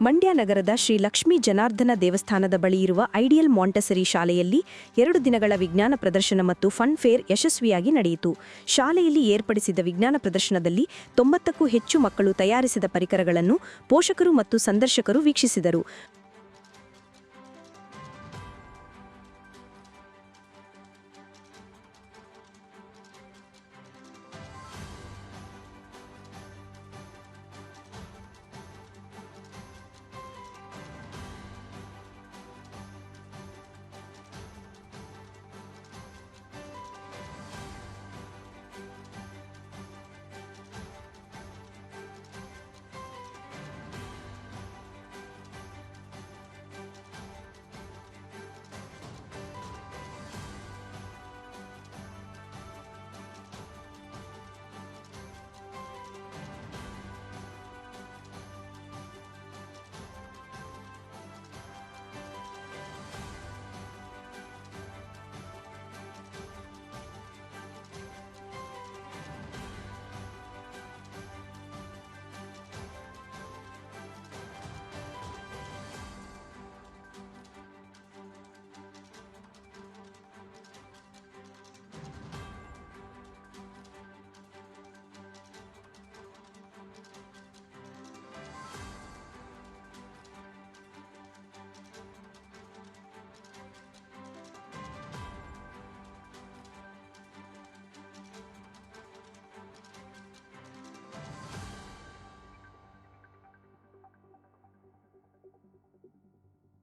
ಮಂಡ್ಯ ನಗರದ ಶ್ರೀ ಲಕ್ಷ್ಮೀ ಜನಾರ್ದನ ದೇವಸ್ಥಾನದ ಬಳಿ ಇರುವ ಐಡಿಯಲ್ ಮಾಂಟಸರಿ ಶಾಲೆಯಲ್ಲಿ ಎರಡು ದಿನಗಳ ವಿಜ್ಞಾನ ಪ್ರದರ್ಶನ ಮತ್ತು ಫನ್ ಫೇರ್ ಯಶಸ್ವಿಯಾಗಿ ನಡೆಯಿತು. ಶಾಲೆಯಲ್ಲಿ ಏರ್ಪಡಿಸಿದ ವಿಜ್ಞಾನ ಪ್ರದರ್ಶನದಲ್ಲಿ ತೊಂಬತ್ತಕ್ಕೂ ಹೆಚ್ಚು ಮಕ್ಕಳು ತಯಾರಿಸಿದ ಪರಿಕರಗಳನ್ನು ಪೋಷಕರು ಮತ್ತು ಸಂದರ್ಶಕರು ವೀಕ್ಷಿಸಿದರು.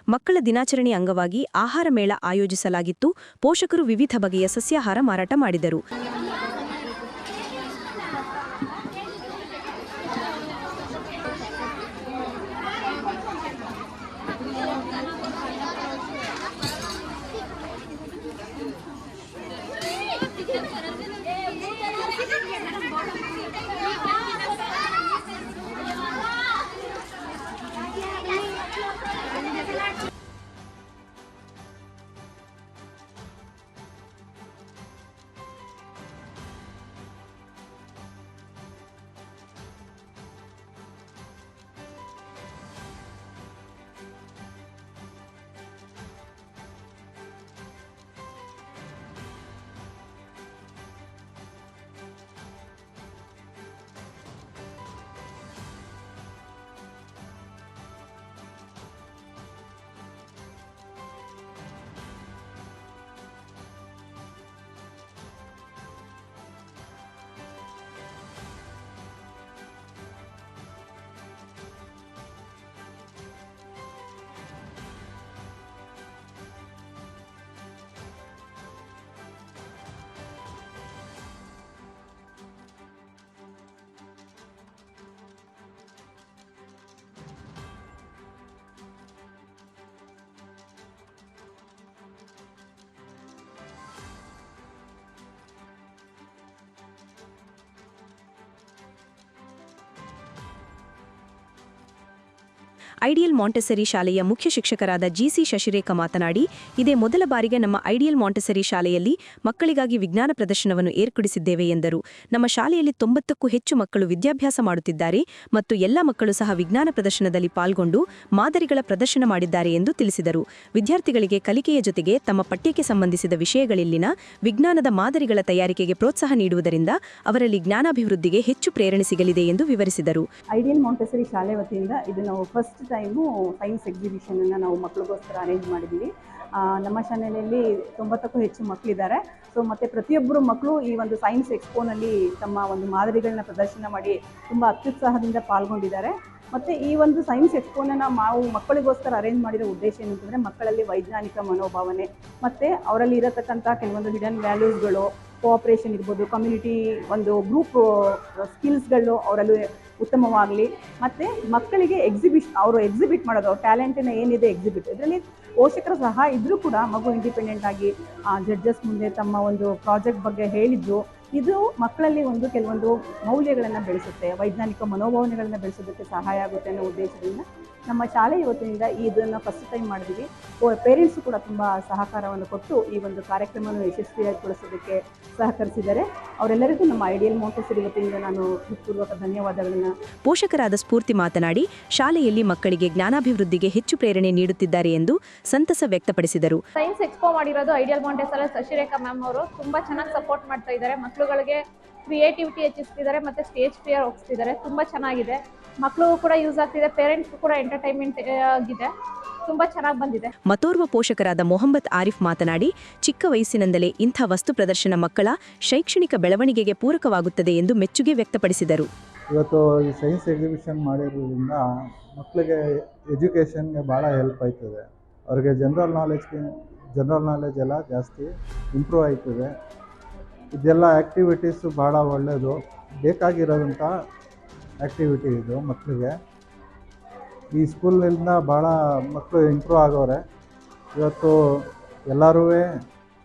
ಮಕ್ಕಳ ದಿನಾಚರಣೆ ಅಂಗವಾಗಿ ಆಹಾರ ಮೇಳ ಆಯೋಜಿಸಲಾಗಿತ್ತು. ಪೋಷಕರು ವಿವಿಧ ಬಗೆಯ ಸಸ್ಯಾಹಾರ ಮಾರಾಟ ಮಾಡಿದರು. ಐಡಿಯಲ್ ಮಾಂಟೆಸರಿ ಶಾಲೆಯ ಮುಖ್ಯ ಶಿಕ್ಷಕರಾದ ಜಿಸಿ ಶಶಿರೇಖ ಮಾತನಾಡಿ, ಇದೇ ಮೊದಲ ಬಾರಿಗೆ ನಮ್ಮ ಐಡಿಯಲ್ ಮಾಂಟೆಸರಿ ಶಾಲೆಯಲ್ಲಿ ಮಕ್ಕಳಿಗಾಗಿ ವಿಜ್ಞಾನ ಪ್ರದರ್ಶನವನ್ನು ಏರ್ಪಡಿಸಿದ್ದೇವೆ ಎಂದರು. ನಮ್ಮ ಶಾಲೆಯಲ್ಲಿ ತೊಂಬತ್ತಕ್ಕೂ ಹೆಚ್ಚು ಮಕ್ಕಳು ವಿದ್ಯಾಭ್ಯಾಸ ಮಾಡುತ್ತಿದ್ದಾರೆ ಮತ್ತು ಎಲ್ಲ ಮಕ್ಕಳು ಸಹ ವಿಜ್ಞಾನ ಪ್ರದರ್ಶನದಲ್ಲಿ ಪಾಲ್ಗೊಂಡು ಮಾದರಿಗಳ ಪ್ರದರ್ಶನ ಮಾಡಿದ್ದಾರೆ ಎಂದು ತಿಳಿಸಿದರು. ವಿದ್ಯಾರ್ಥಿಗಳಿಗೆ ಕಲಿಕೆಯ ಜೊತೆಗೆ ತಮ್ಮ ಪಠ್ಯಕ್ಕೆ ಸಂಬಂಧಿಸಿದ ವಿಷಯಗಳಲ್ಲಿನ ವಿಜ್ಞಾನದ ಮಾದರಿಗಳ ತಯಾರಿಕೆಗೆ ಪ್ರೋತ್ಸಾಹ ನೀಡುವುದರಿಂದ ಅವರಲ್ಲಿ ಜ್ಞಾನಾಭಿವೃದ್ಧಿಗೆ ಹೆಚ್ಚು ಪ್ರೇರಣೆ ಸಿಗಲಿದೆ ಎಂದು ವಿವರಿಸಿದರು. ಐಡಿಯಲ್ ಮಾಂಟೆಸರಿ ಶಾಲೆ ವತಿಯಿಂದ ಇದು ನಾವು ಫಸ್ಟ್ ಟೈಮು ಸೈನ್ಸ್ ಎಕ್ಸಿಬಿಷನನ್ನು ನಾವು ಮಕ್ಕಳಿಗೋಸ್ಕರ ಅರೇಂಜ್ ಮಾಡಿದ್ದೀವಿ. ನಮ್ಮ ಶಾಲೆಯಲ್ಲಿ ತೊಂಬತ್ತಕ್ಕೂ ಹೆಚ್ಚು ಮಕ್ಕಳಿದ್ದಾರೆ ಸೊ ಮತ್ತು ಪ್ರತಿಯೊಬ್ಬರು ಮಕ್ಕಳು ಈ ಒಂದು ಸೈನ್ಸ್ ಎಕ್ಸ್ಪೋನಲ್ಲಿ ತಮ್ಮ ಒಂದು ಮಾದರಿಗಳನ್ನ ಪ್ರದರ್ಶನ ಮಾಡಿ ತುಂಬ ಅತ್ಯುತ್ಸಾಹದಿಂದ ಪಾಲ್ಗೊಂಡಿದ್ದಾರೆ. ಮತ್ತು ಈ ಒಂದು ಸೈನ್ಸ್ ಎಕ್ಸ್ಪೋನ ನಾವು ಮಕ್ಕಳಿಗೋಸ್ಕರ ಅರೇಂಜ್ ಮಾಡಿರೋ ಉದ್ದೇಶ ಏನಂತಂದರೆ ಮಕ್ಕಳಲ್ಲಿ ವೈಜ್ಞಾನಿಕ ಮನೋಭಾವನೆ, ಮತ್ತು ಅವರಲ್ಲಿ ಇರತಕ್ಕಂಥ ಕೆಲವೊಂದು ಹಿಡನ್ ವ್ಯಾಲ್ಯೂಸ್ಗಳು ಕೋಆಪ್ರೇಷನ್ ಇರ್ಬೋದು ಕಮ್ಯುನಿಟಿ ಒಂದು ಗ್ರೂಪ್ ಸ್ಕಿಲ್ಸ್ಗಳು ಅವರಲ್ಲಿ ಉತ್ತಮವಾಗಲಿ. ಮತ್ತು ಮಕ್ಕಳಿಗೆ ಎಕ್ಸಿಬಿಷನ್ ಅವರು ಎಕ್ಸಿಬಿಟ್ ಮಾಡೋದು, ಅವ್ರ ಟ್ಯಾಲೆಂಟಿನ ಏನಿದೆ ಎಕ್ಸಿಬಿಟ್ ಇದರಲ್ಲಿ ಪೋಷಕರ ಸಹ ಇದ್ದರೂ ಕೂಡ ಮಗು ಇಂಡಿಪೆಂಡೆಂಟ್ ಆಗಿ ಜಡ್ಜಸ್ ಮುಂದೆ ತಮ್ಮ ಒಂದು ಪ್ರಾಜೆಕ್ಟ್ ಬಗ್ಗೆ ಹೇಳಿದ್ರು ಇದು ಮಕ್ಕಳಲ್ಲಿ ಒಂದು ಕೆಲವೊಂದು ಮೌಲ್ಯಗಳನ್ನು ಬೆಳೆಸುತ್ತೆ ವೈಜ್ಞಾನಿಕ ಮನೋಭಾವನೆಗಳನ್ನು ಬೆಳೆಸೋದಕ್ಕೆ ಸಹಾಯ ಆಗುತ್ತೆ ಅನ್ನೋ ಉದ್ದೇಶದಿಂದ ನಮ್ಮ ಶಾಲೆಯ ಈ ಇದನ್ನು ಫಸ್ಟ್ ಟೈಮ್ ಮಾಡಿದ್ವಿ. ಪೇರೆಂಟ್ಸು ಕೂಡ ತುಂಬ ಸಹಕಾರವನ್ನು ಕೊಟ್ಟು ಈ ಒಂದು ಕಾರ್ಯಕ್ರಮವನ್ನು ಯಶಸ್ವಿಯಾಗಿ ಯಶಸ್ವಿಯಾಗಿಗೊಳಿಸೋದಕ್ಕೆ ಸಹಕರಿಸಿದ್ದಾರೆ. ಅವರೆಲ್ಲರಿಗೂ ನಮ್ಮ ಐಡಿಯಲ್ ಮೋಟರ್ಸ್ ವತಿಯಿಂದ ನಾನು ಹೃತ್ಪೂರ್ವಕ ಧನ್ಯವಾದಗಳನ್ನು ಪೋಷಕರಾದ ಸ್ಫೂರ್ತಿ ಮಾತನಾಡಿ ಶಾಲೆಯಲ್ಲಿ ಮಕ್ಕಳಿಗೆ ಜ್ಞಾನಾಭಿವೃದ್ಧಿಗೆ ಹೆಚ್ಚು ಪ್ರೇರಣೆ ನೀಡುತ್ತಿದ್ದಾರೆ ಎಂದು ಸಂತಸ ವ್ಯಕ್ತಪಡಿಸಿದರು. ಸೈನ್ಸ್ ಎಕ್ಸ್ಪೋ ಮಾಡಿರೋದು ಐಡಿಯಲ್ ಮೌಂಟೇಸಲ್ಲಿ ಶಶಿರೇಖಾ ಮ್ಯಾಮ್ ಅವರು. ತುಂಬಾ ಚೆನ್ನಾಗಿ ಸಪೋರ್ಟ್ ಮಾಡ್ತಾ ಇದ್ದಾರೆ. ಮಕ್ಕಳುಗಳಿಗೆ ಕ್ರಿಯೇಟಿವಿಟಿ ಹೆಚ್ಚಿಸ್ತಿದ್ದಾರೆ ಮತ್ತೆ ಸ್ಟೇಜ್ ಫಿಯರ್ ಹೋಗಿಸ್ತಿದ್ದಾರೆ ತುಂಬಾ ಚೆನ್ನಾಗಿದೆ. ಮಕ್ಕಳು ಕೂಡ ಯೂಸ್ ಆಗ್ತಿದೆ ಪೇರೆಂಟ್ಸ್ ಕೂಡ ಎಂಟರ್ಟೈನ್ಮೆಂಟ್ ಆಗಿದೆ. ತುಂಬಾ ಚೆನ್ನಾಗಿ ಬಂದಿದೆ. ಮತೋರ್ವ ಪೋಷಕರಾದ ಮೊಹಮ್ಮದ್ ಆರಿಫ್ ಮಾತನಾಡಿ ಚಿಕ್ಕ ವಯಸ್ಸಿನಿಂದಲೇ ಇಂಥ ವಸ್ತು ಪ್ರದರ್ಶನ ಮಕ್ಕಳ ಶೈಕ್ಷಣಿಕ ಬೆಳವಣಿಗೆಗೆ ಪೂರಕವಾಗುತ್ತದೆ ಎಂದು ಮೆಚ್ಚುಗೆ ವ್ಯಕ್ತಪಡಿಸಿದರು. ಇವತ್ತು ಈ ಸೈನ್ಸ್ ಎಕ್ಸಿಬಿಷನ್ ಮಾಡಿರೋದ್ರಿಂದ ಮಕ್ಕಳಿಗೆ ಎಜುಕೇಷನ್ಗೆ ಭಾಳ ಹೆಲ್ಪ್ ಆಯ್ತದೆ. ಅವ್ರಿಗೆ ಜನರಲ್ ನಾಲೆಜ್ಗೆ ಜನರಲ್ ನಾಲೆಜ್ ಎಲ್ಲ ಜಾಸ್ತಿ ಇಂಪ್ರೂವ್ ಆಯ್ತದೆ. ಇದೆಲ್ಲ ಆ್ಯಕ್ಟಿವಿಟೀಸು ಭಾಳ ಒಳ್ಳೆಯದು ಬೇಕಾಗಿರೋದಂಥ ಆ್ಯಕ್ಟಿವಿಟಿ ಇದು ಮಕ್ಕಳಿಗೆ ಈ ಸ್ಕೂಲಿಂದ ಭಾಳ ಮಕ್ಕಳು ಇಂಪ್ರೂವ್ ಆಗೋರೆ. ಇವತ್ತು ಎಲ್ಲರೂ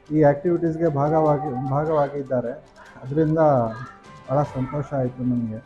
ಈ ಆ್ಯಕ್ಟಿವಿಟೀಸ್ಗೆ ಭಾಗವಾಗಿ, ಭಾಗವಾಗಿದ್ದಾರೆ. ಅದರಿಂದ ಭಾಳ ಸಂತೋಷ ಆಯಿತು ನನಗೆ